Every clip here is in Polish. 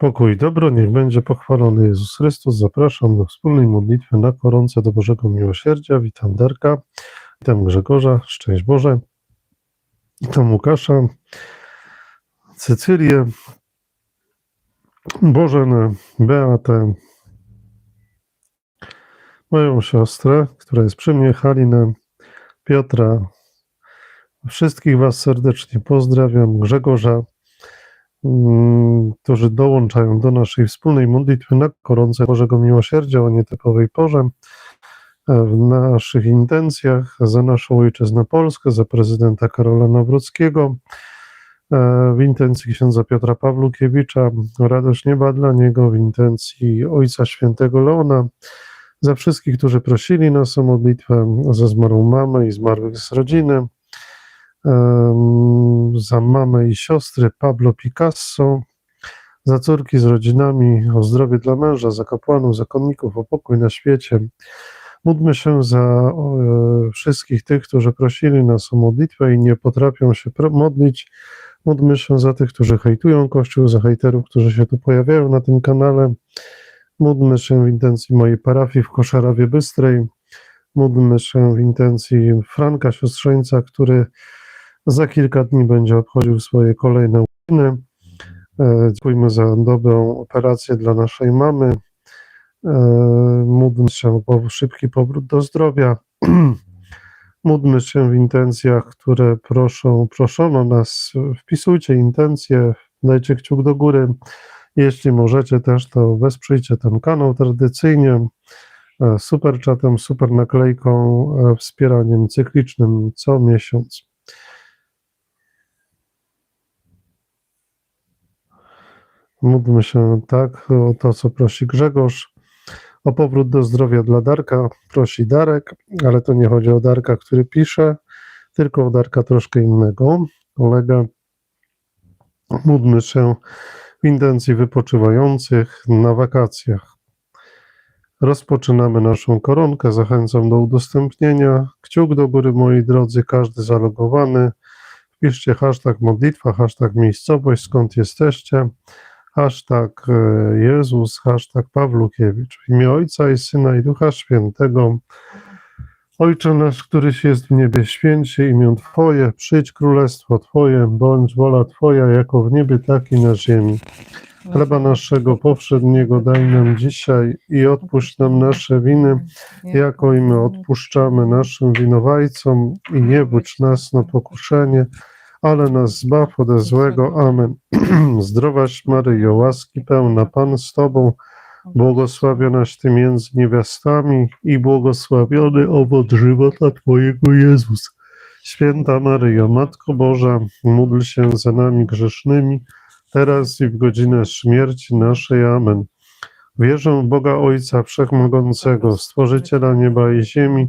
Pokój i dobro, niech będzie pochwalony Jezus Chrystus. Zapraszam do wspólnej modlitwy na koronce do Bożego Miłosierdzia. Witam Darka, witam Grzegorza, szczęść Boże. Witam Łukasza, Cecylię, Bożenę, Beatę, moją siostrę, która jest przy mnie, Halinę, Piotra. Wszystkich Was serdecznie pozdrawiam. Grzegorza, mm, którzy dołączają do naszej wspólnej modlitwy na koronce Bożego Miłosierdzia o nietypowej porze. E, W naszych intencjach za naszą ojczyznę Polskę, za prezydenta Karola Nawrockiego, e, w intencji księdza Piotra Pawlukiewicza, radość nieba dla niego, w intencji Ojca Świętego Leona, za wszystkich, którzy prosili nas o modlitwę, za zmarłą mamę i zmarłych z rodziny, za mamę i siostry Pablo Picasso, za córki z rodzinami, o zdrowie dla męża, za kapłanów, zakonników, o pokój na świecie. Módlmy się za e, wszystkich tych, którzy prosili nas o modlitwę i nie potrafią się modlić. Módlmy się za tych, którzy hejtują Kościół, za hejterów, którzy się tu pojawiają na tym kanale. Módlmy się w intencji mojej parafii w Koszarowie Bystrej. Módlmy się w intencji Franka Siostrzeńca, który za kilka dni będzie obchodził swoje kolejne urodziny. E, Dziękujmy za dobrą operację dla naszej mamy. E, Módlmy się o szybki powrót do zdrowia. Módlmy się w intencjach, które proszą, proszono nas. Wpisujcie intencje, dajcie kciuk do góry. Jeśli możecie też, to wesprzyjcie ten kanał tradycyjnie e, super czatem, super naklejką, wspieraniem cyklicznym co miesiąc. Módlmy się tak o to, co prosi Grzegorz. O powrót do zdrowia dla Darka prosi Darek, ale to nie chodzi o Darka, który pisze, tylko o Darka troszkę innego, kolega. Módlmy się w intencji wypoczywających na wakacjach. Rozpoczynamy naszą koronkę. Zachęcam do udostępnienia. Kciuk do góry, moi drodzy, każdy zalogowany. Wpiszcie hashtag modlitwa, hashtag miejscowość, skąd jesteście, hashtag e, Jezus, hashtag Pawlukiewicz. W imię Ojca i Syna i Ducha Świętego. Ojcze nasz, któryś jest w niebie, święć się imię Twoje, przyjdź królestwo Twoje, bądź wola Twoja, jako w niebie, tak i na ziemi. Chleba naszego powszedniego daj nam dzisiaj i odpuść nam nasze winy, jako i my odpuszczamy naszym winowajcom i nie budź nas na pokuszenie, ale nas zbaw ode złego. Amen. Zdrowaś Maryjo, łaski pełna, Pan z Tobą, błogosławionaś Ty między niewiastami i błogosławiony owoc żywota Twojego Jezus. Święta Maryjo, Matko Boża, módl się za nami grzesznymi, teraz i w godzinę śmierci naszej. Amen. Wierzę w Boga Ojca Wszechmogącego, Stworzyciela nieba i ziemi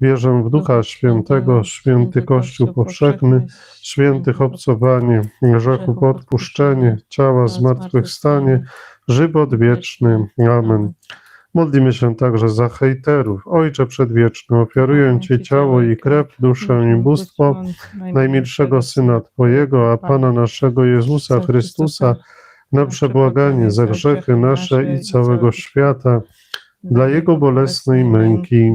Wierzę w Ducha Świętego, święty Kościół powszechny, świętych obcowanie, grzechów odpuszczenie, ciała zmartwychwstanie, żywot wieczny. Amen. Modlimy się także za hejterów. Ojcze Przedwieczny, ofiaruję Ci ciało i krew, duszę i bóstwo najmilszego Syna Twojego, a Pana naszego Jezusa Chrystusa, na przebłaganie za grzechy nasze i całego świata, dla Jego bolesnej męki,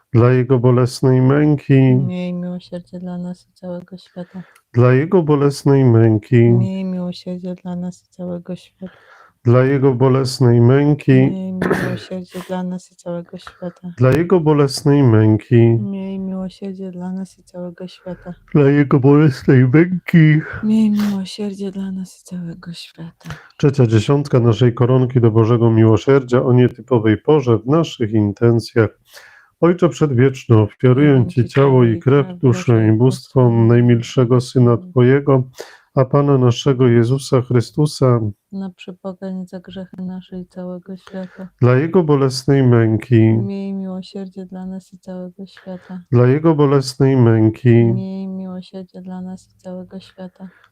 Dla Jego bolesnej męki, Miej miłosierdzie dla nas i całego świata. dla Jego bolesnej męki, Miej miłosierdzie dla nas i całego świata. dla Jego bolesnej męki, Miej miłosierdzie dla nas i całego świata. dla Jego bolesnej męki, Miej miłosierdzie dla nas i całego świata. dla Jego bolesnej męki. Miej miłosierdzie dla nas i całego świata. Trzecia dziesiątka naszej koronki do Bożego Miłosierdzia o nietypowej porze w naszych intencjach. Ojcze Przedwieczny, ofiaruję Ci ciało i krew, duszę i bóstwo najmilszego Syna Twojego, a Pana naszego Jezusa Chrystusa, Na przepłakanie za grzechy nasze i całego świata. dla Jego bolesnej męki, Miej miłosierdzie dla nas i całego świata. dla Jego bolesnej męki, Miej miłosierdzie dla nas i całego świata.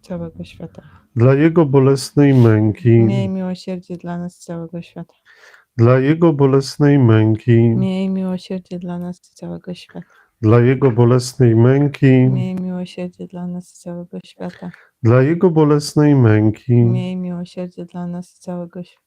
całego świata. dla Jego bolesnej męki, Miej miłosierdzie dla nas całego świata. dla Jego bolesnej męki, Miej miłosierdzie dla nas całego świata. dla Jego bolesnej męki, Miej miłosierdzie dla nas całego świata. dla Jego bolesnej męki, Miej miłosierdzie dla nas całego świata.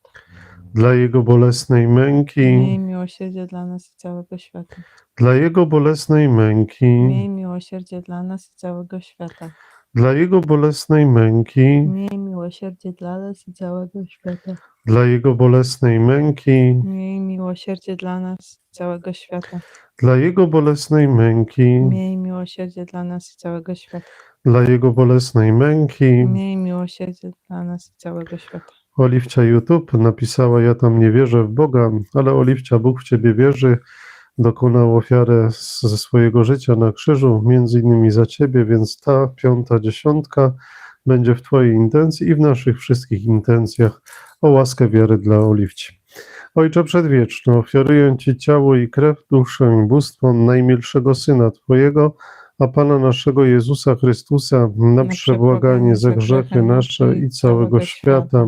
dla Jego bolesnej męki, Miej miłosierdzie dla nas i całego świata. dla Jego bolesnej męki, Miej miłosierdzie dla nas i całego świata. Dla Jego bolesnej męki, Miej miłosierdzie dla nas i całego świata. dla Jego bolesnej męki, Miej miłosierdzie dla nas i całego świata. dla Jego bolesnej męki, Miej miłosierdzie dla nas i całego świata. dla Jego bolesnej męki. Miej miłosierdzie dla nas i całego świata. Oliwcia YouTube napisała: Ja tam nie wierzę w Boga, ale Oliwcia, Bóg w Ciebie wierzy. Dokonał ofiarę z- ze swojego życia na krzyżu, między innymi za Ciebie, więc ta piąta dziesiątka będzie w Twojej intencji i w naszych wszystkich intencjach. O łaskę wiary dla Oliwci. Ojcze Przedwieczny, ofiaruję Ci ciało i krew, duszę i bóstwo najmilszego Syna Twojego, a Pana naszego Jezusa Chrystusa na przebłaganie za grzechy nasze i całego świata,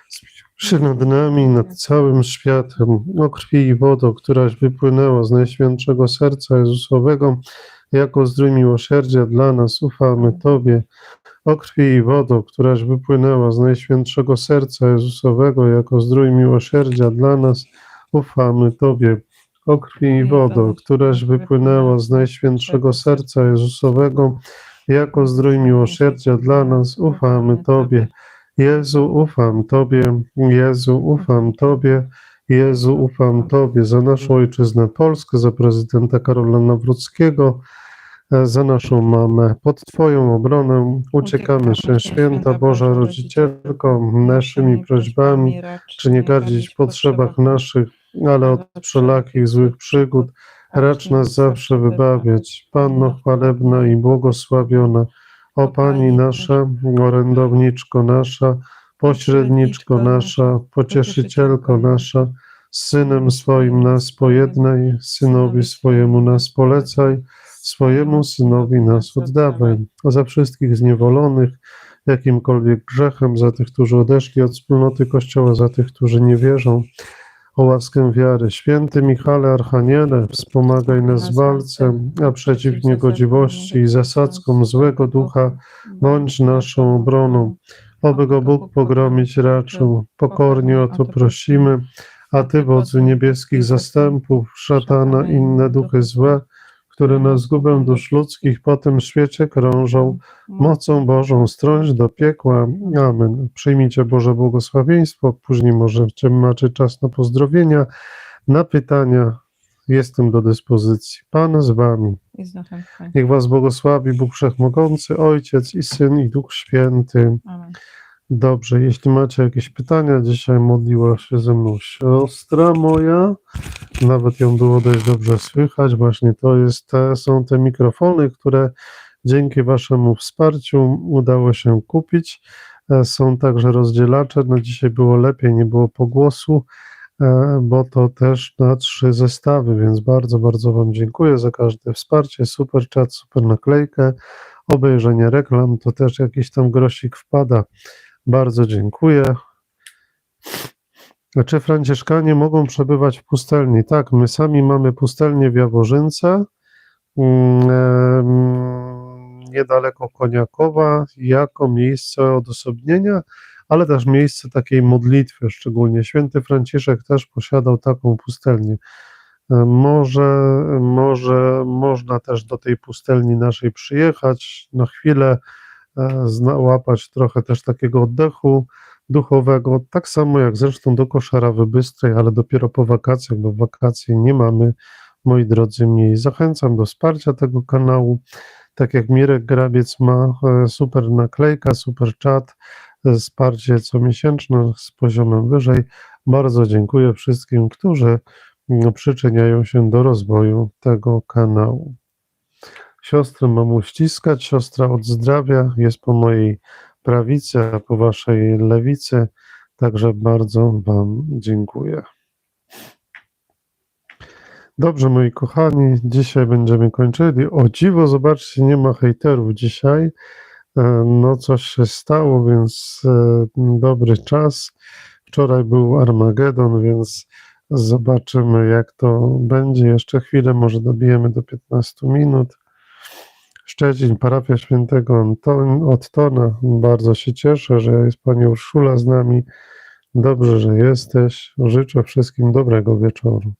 nad nami nad całym światem. O krwi i wodo, któraś wypłynęła z Najświętszego Serca Jezusowego, jako zdrój miłosierdzia dla nas ufamy Tobie. O krwi i wodo, któraś wypłynęła z Najświętszego Serca Jezusowego, jako zdrój miłosierdzia dla nas ufamy Tobie. O krwi i wodo, któraś wypłynęła z Najświętszego Serca Jezusowego, jako zdrój miłosierdzia dla nas ufamy Tobie. Jezu, ufam Tobie, Jezu, ufam Tobie, Jezu, ufam Tobie. Za naszą ojczyznę Polskę, za prezydenta Karola Nawrockiego, e, za naszą mamę. Pod Twoją obronę uciekamy się, święta Boża Rodzicielko, naszymi prośbami, czy nie gardzić w potrzebach naszych, ale od wszelakich złych przygód, racz nas zawsze wybawiać. Panno chwalebna i błogosławiona, o Pani nasza, orędowniczko nasza, pośredniczko nasza, pocieszycielko nasza, z Synem swoim nas pojednaj, Synowi swojemu nas polecaj, swojemu Synowi nas oddawaj. A za wszystkich zniewolonych, jakimkolwiek grzechem, za tych, którzy odeszli od wspólnoty Kościoła, za tych, którzy nie wierzą, o łaskę wiary. Święty Michale Archaniele, wspomagaj nas w walce, a przeciw niegodziwości i zasadzkom złego ducha bądź naszą obroną. Oby go Bóg pogromić raczył. Pokornie o to prosimy, a Ty, wodzu niebieskich zastępów, szatana inne duchy złe, które na zgubę dusz ludzkich po tym świecie krążą, mocą Bożą strąć do piekła. Amen. Przyjmijcie Boże błogosławieństwo, później możecie macie czas na pozdrowienia, na pytania. Jestem do dyspozycji. Pan z Wami. Niech Was błogosławi Bóg Wszechmogący, Ojciec i Syn i Duch Święty. Amen. Dobrze, jeśli macie jakieś pytania, dzisiaj modliła się ze mną siostra moja. Nawet ją było dość dobrze słychać. Właśnie to jest te, są te mikrofony, które dzięki Waszemu wsparciu udało się kupić. E, Są także rozdzielacze. No dzisiaj było lepiej, nie było pogłosu, e, bo to też na trzy zestawy, więc bardzo, bardzo Wam dziękuję za każde wsparcie. Super czat, super naklejkę. Obejrzenie reklam to też jakiś tam grosik wpada. Bardzo dziękuję. Czy Franciszkanie mogą przebywać w pustelni? Tak, my sami mamy pustelnię w Jaworzynce, mm, niedaleko Koniakowa, jako miejsce odosobnienia, ale też miejsce takiej modlitwy, szczególnie święty Franciszek też posiadał taką pustelnię. Może, może można też do tej pustelni naszej przyjechać na chwilę, e, łapać trochę też takiego oddechu duchowego, tak samo jak zresztą do Koszarawy Bystrej, ale dopiero po wakacjach, bo wakacje nie mamy, moi drodzy, miejsc. Zachęcam do wsparcia tego kanału. Tak jak Mirek Grabiec ma e, super naklejka, super czat, e, wsparcie comiesięczne z poziomem wyżej. Bardzo dziękuję wszystkim, którzy mm, przyczyniają się do rozwoju tego kanału. Siostrę mam uściskać, siostra odzdrawia, jest po mojej prawicy, a po waszej lewicy, także bardzo wam dziękuję. Dobrze, moi kochani, dzisiaj będziemy kończyli. O dziwo, zobaczcie, nie ma hejterów dzisiaj. E, No, coś się stało, więc e, dobry czas. Wczoraj był Armagedon, więc zobaczymy, jak to będzie. Jeszcze chwilę, może dobijemy do 15 minut. Szczecin, parafia świętego Anton, Ottona. Bardzo się cieszę, że jest pani Urszula z nami. Dobrze, że jesteś. Życzę wszystkim dobrego wieczoru.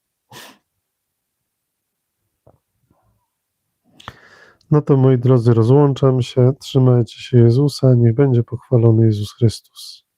No to moi drodzy, rozłączam się. Trzymajcie się Jezusa. Niech będzie pochwalony Jezus Chrystus.